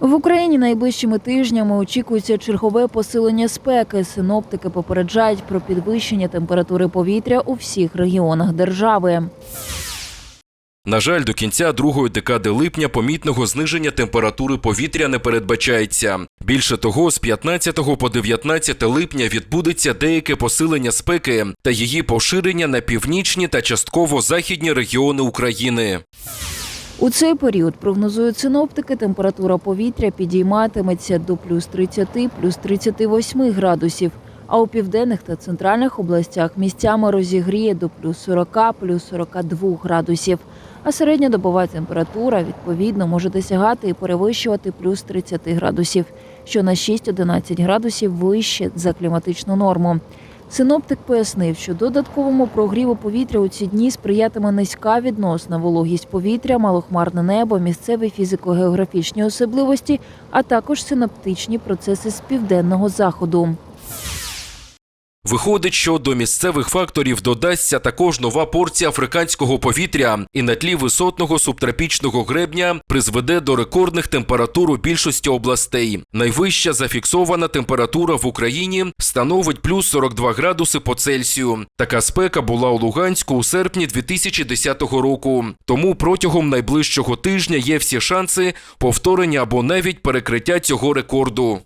В Україні найближчими тижнями очікується чергове посилення спеки. Синоптики попереджають про підвищення температури повітря у всіх регіонах держави. На жаль, до кінця другої декади липня помітного зниження температури повітря не передбачається. Більше того, з 15 по 19 липня відбудеться деяке посилення спеки та її поширення на північні та частково західні регіони України. У цей період прогнозують синоптики, температура повітря підійматиметься до плюс 30, плюс 38 градусів. А у південних та центральних областях місцями розігріє до плюс 40, плюс 42 градусів. А середньодобова температура відповідно може досягати і перевищувати плюс 30 градусів, що на 6-11 градусів вище за кліматичну норму. Синоптик пояснив, що додатковому прогріву повітря у ці дні сприятиме низька відносна вологість повітря, малохмарне небо, місцеві фізико-географічні особливості, а також синоптичні процеси з південного заходу. Виходить, що до місцевих факторів додасться також нова порція африканського повітря і на тлі висотного субтропічного гребня призведе до рекордних температур у більшості областей. Найвища зафіксована температура в Україні становить плюс 42 градуси по Цельсію. Така спека була у Луганську у серпні 2010 року. Тому протягом найближчого тижня є всі шанси повторення або навіть перекриття цього рекорду.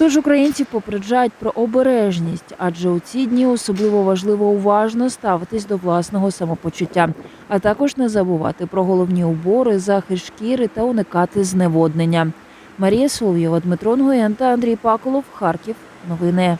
Тож українців попереджають про обережність, адже у ці дні особливо важливо уважно ставитись до власного самопочуття, а також не забувати про головні убори, захист шкіри та уникати зневоднення. Марія Солов'єва, Дмитро Нгоєн та Андрій Паколов. Харків. Новини.